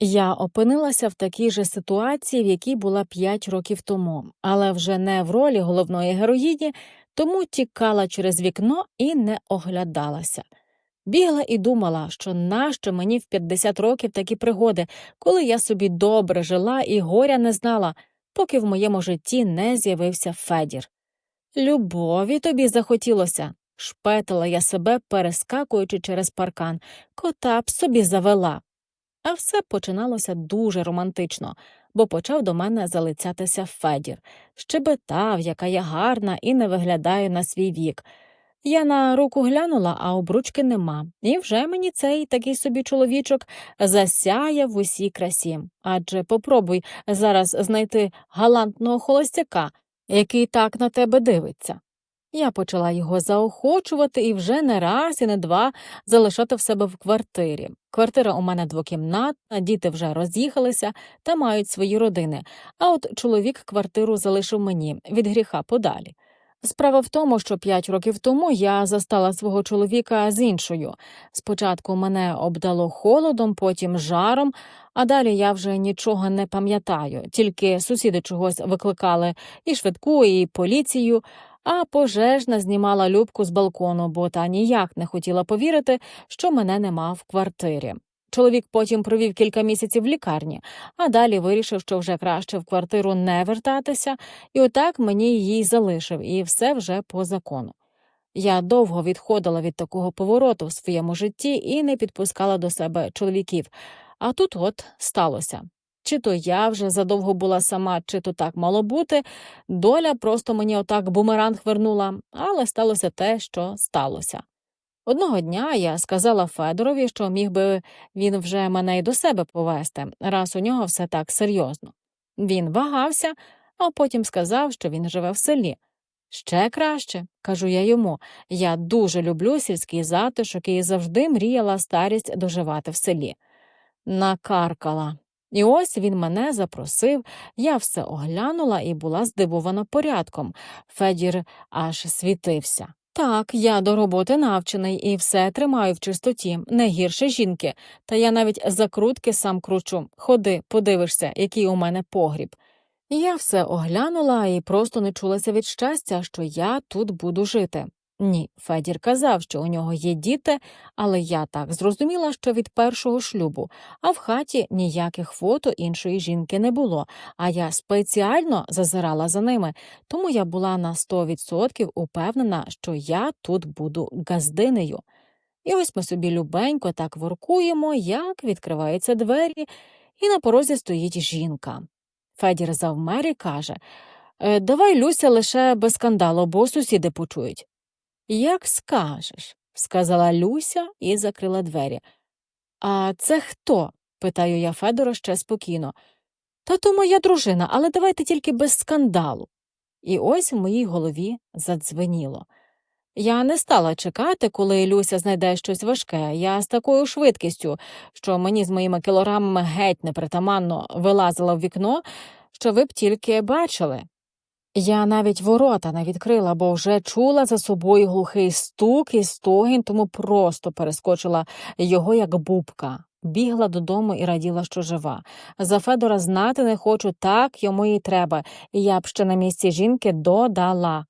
Я опинилася в такій же ситуації, в якій була п'ять років тому, але вже не в ролі головної героїні, тому тікала через вікно і не оглядалася. Бігла і думала, що нащо мені в 50 років такі пригоди, коли я собі добре жила і горя не знала, поки в моєму житті не з'явився Федір. Любові тобі захотілося, шпетила я себе, перескакуючи через паркан, кота б собі завела. А все починалося дуже романтично, бо почав до мене залицятися Федір, щебетав, яка я гарна і не виглядаю на свій вік. Я на руку глянула, а обручки нема, і вже мені цей такий собі чоловічок засяяв в усій красі. Адже попробуй зараз знайти галантного холостяка, який так на тебе дивиться. Я почала його заохочувати і вже не раз і не два залишати в себе в квартирі. Квартира у мене двокімнатна, діти вже роз'їхалися та мають свої родини, а от чоловік квартиру залишив мені від гріха подалі. Справа в тому, що п'ять років тому я застала свого чоловіка з іншою. Спочатку мене обдало холодом, потім жаром, а далі я вже нічого не пам'ятаю, тільки сусіди чогось викликали і швидку, і поліцію, а пожежна знімала любку з балкону, бо та ніяк не хотіла повірити, що мене нема в квартирі. Чоловік потім провів кілька місяців в лікарні, а далі вирішив, що вже краще в квартиру не вертатися, і отак мені її залишив, і все вже по закону. Я довго відходила від такого повороту в своєму житті і не підпускала до себе чоловіків. А тут от сталося. Чи то я вже задовго була сама, чи то так мало бути, доля просто мені отак бумеранг вернула, але сталося те, що сталося. Одного дня я сказала Федорові, що міг би він вже мене й до себе повести, раз у нього все так серйозно. Він вагався, а потім сказав, що він живе в селі. Ще краще, кажу я йому. Я дуже люблю сільський затишок і завжди мріяла старість доживати в селі. Накаркала. І ось він мене запросив, я все оглянула і була здивована порядком. Федір аж світився. Так, я до роботи навчений і все тримаю в чистоті, не гірше жінки, та я навіть закрутки сам кручу. Ходи, подивишся, який у мене погріб. Я все оглянула і просто не чулася від щастя, що я тут буду жити. Ні, Федір казав, що у нього є діти, але я так зрозуміла, що від першого шлюбу, а в хаті ніяких фото іншої жінки не було, а я спеціально зазирала за ними, тому я була на 100% упевнена, що я тут буду газдинею. І ось ми собі любенько так воркуємо, як відкриваються двері, і на порозі стоїть жінка. Федір завмер і каже «Е, Давай, Люся, лише без скандалу, бо сусіди почують. Як скажеш, сказала Люся і закрила двері. А це хто? питаю я Федора ще спокійно. Та то моя дружина, але давайте тільки без скандалу. І ось в моїй голові задзвеніло. Я не стала чекати, коли Люся знайде щось важке. Я з такою швидкістю, що мені з моїми кілограмами геть непритаманно вилазила в вікно, що ви б тільки бачили. Я навіть ворота не відкрила, бо вже чула за собою глухий стук і стогін, тому просто перескочила його як бубка. Бігла додому і раділа, що жива. За Федора знати не хочу, так йому і треба, і я б ще на місці жінки додала.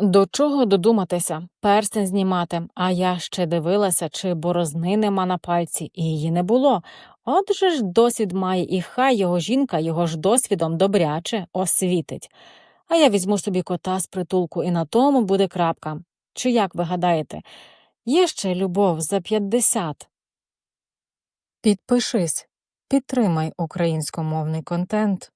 До чого додуматися, перстень знімати, а я ще дивилася, чи борозни нема на пальці, і її не було. Отже ж досвід має, і хай його жінка його ж досвідом добряче освітить. А я візьму собі кота з притулку, і на тому буде крапка. Чи як ви гадаєте? Є ще любов за 50? Підпишись, підтримай українськомовний контент.